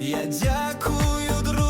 Я дякую, друже.